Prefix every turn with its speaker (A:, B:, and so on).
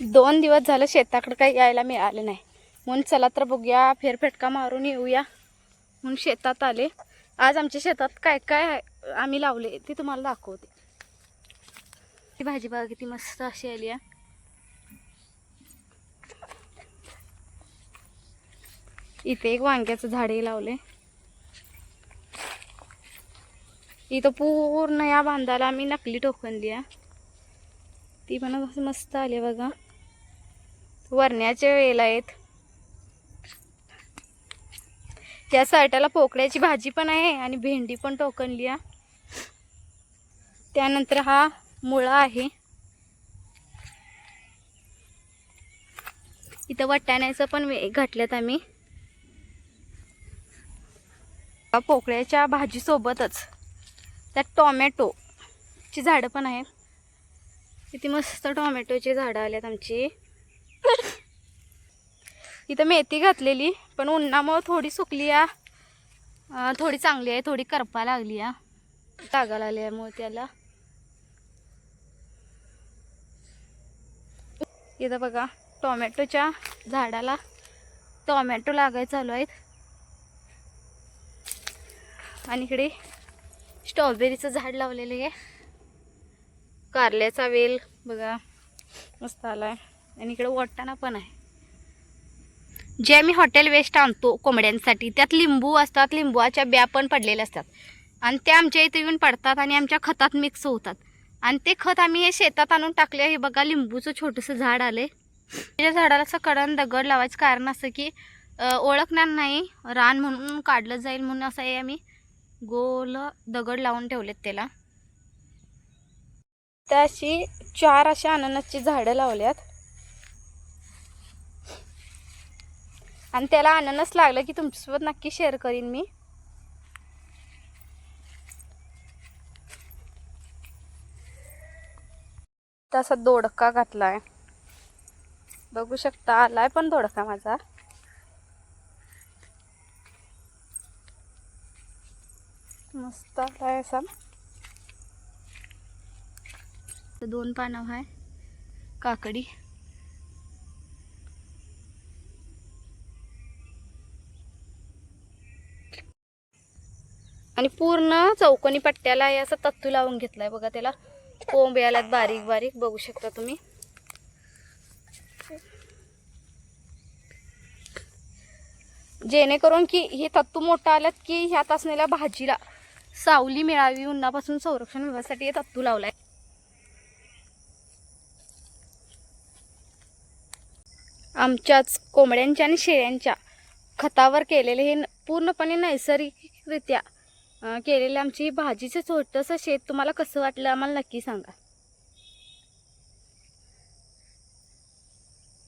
A: दोन दिवस झालं शेताकडे काही यायला मिळालं नाही. म्हणून चला तर बघूया फेरफेटका मारून येऊया. म्हणून शेतात आले. आज आमच्या शेतात काय काय आम्ही लावले. ते तुम्हाला दाखवते. ती भाजी बघा किती मस्त अशी आली आहे. इथे एक वांग्याचं झाडही लावले इथं पूर्ण या बांधाला आम्ही नकली टोकनली आहे ती पण असं मस्त आली बघा. वरण्याचे वेल आहेत. त्या साईटाला पोकळ्याची भाजी पण आहे आणि भेंडी पण टोकणली आहे. त्यानंतर हा मुळा आहे. इथं वाटाण्याचं पण वे- घातल्यात आम्ही. पोकळ्याच्या भाजीसोबतच त्यात टोमॅटोची झाडं पण आहेत. किती मस्त टोमॅटोची झाडं आल्यात आमची. इथं मेथी घातलेली पण उन्हामुळं थोडी सुकली आहे थोडी चांगली आहे थोडी करपा लागली आहे तागा आल्यामुळे त्याला. इथं बघा टोमॅटोच्या झाडाला टोमॅटो लागायला चालू आहेत. आणि इकडे स्ट्रॉबेरीचं झाड लावलेलं आहे. कारल्याचा वेल बघा मस्त आला आहे आणि इकडे वाटताना पण आहे. जे आम्ही हॉटेल वेस्ट आणतो कोंबड्यांसाठी त्यात लिंबू असतात लिंबूच्या ब्या पण पडलेल्या असतात. आणि ते आमच्या इथे येऊन पडतात आणि आमच्या खतात मिक्स होतात. आणि ते खत आम्ही हे शेतात आणून टाकले हे बघा लिंबूचं छोटंसं झाड आले त्याच्या झाडाला असं कडन दगड लावायचं कारण असं की ओळखणार नाही. रान म्हणून काढलं जाईल म्हणून असं हे आम्ही गोल दगड लावून ठेवलेत त्याला. तर अशी चार अशा अननसची झाडं लावल्यात. आणि त्याला अननस लागलं की तुमच्यासोबत नक्की शेअर करीन मी. तसा दोडका घातलाय. बघू शकता आलाय पण दोडका माझा. मस्त आलाय असा. दोन पानं आहे काकडी. आणि पूर्ण चौकोनी पट्ट्याला हे असं तत्तू लावून घेतलाय बघा त्याला. कोंब याला बारीक बारीक बघू शकता तुम्ही. जेणेकरून की हे तत्तू मोठं आल्यात की ह्यात असलेल्या भाजीला सावली मिळावी उन्हापासून संरक्षण मिळण्यासाठी हे तत्तू लावलाय. आमच्याच कोंबड्यांच्या आणि शेळ्यांच्या खतावर केलेले हे पूर्णपणे नैसर्गिकरित्या केलेलं आमची भाजीचं छोटंसं शेत तुम्हाला कसं वाटलं आम्हाला नक्की सांगा.